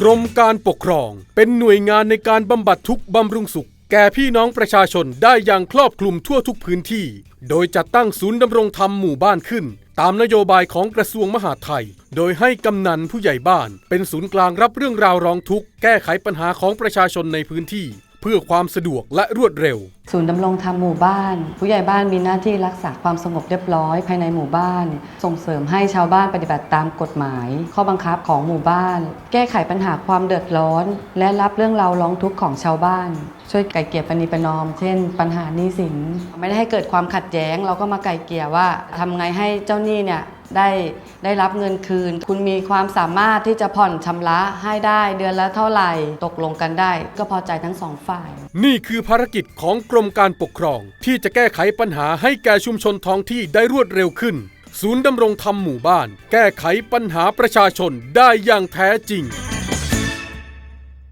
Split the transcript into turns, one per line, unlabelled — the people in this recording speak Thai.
กรมการปกครอง เป็นหน่วยงานในการบำบัดทุกข์บำรุงสุข แก่พี่น้องประชาชนได้อย่างครอบคลุมทั่วทุกพื้นที่ โดยจัดตั้งศูนย์ดำรงธรรมหมู่บ้านขึ้น ตามนโยบายของกระทรวงมหาดไทย โดยให้กำนันผู้ใหญ่บ้าน เป็นศูนย์กลางรับเรื่องราวร้องทุกข์แก้ไขปัญหาของประชาชนในพื้นที่ เพื่อความสะดวกและรวดเร็ว
ศูนย์ดำรงธรรมหมู่บ้าน ผู้ใหญ่บ้านมีหน้าที่รักษาความสงบเรียบร้อยภายในหมู่บ้าน ส่งเสริมให้ชาวบ้านปฏิบัติตามกฎหมาย ข้อบังคับของหมู่บ้าน แก้ไขปัญหาความเดือดร้อน และรับเรื่องราวร้องทุกข์ของชาวบ้าน ช่วยไก่เกลี่ยปณีประนอม เช่น ปัญหาหนี้สิน ไม่ได้ให้เกิดความขัดแย้ง เราก็มาไก่เกลี่ยว่าทำไงให้เจ้าหนี้เนี่ยได้ได้รับเงินคืน คุณมีความสามารถที่จะผ่อนชำระให้ได้เดือนละเท่าไหร่ ตกลงกันได้ ก็พอใจทั้งสองฝ่าย
นี่คือภารกิจของกรมการปกครอง ที่จะแก้ไขปัญหาให้แก่ชุมชนท้องที่ได้รวดเร็วขึ้น ศูนย์ดำรงธรรมหมู่บ้าน แก้ไขปัญหาประชาชนได้อย่างแท้จริง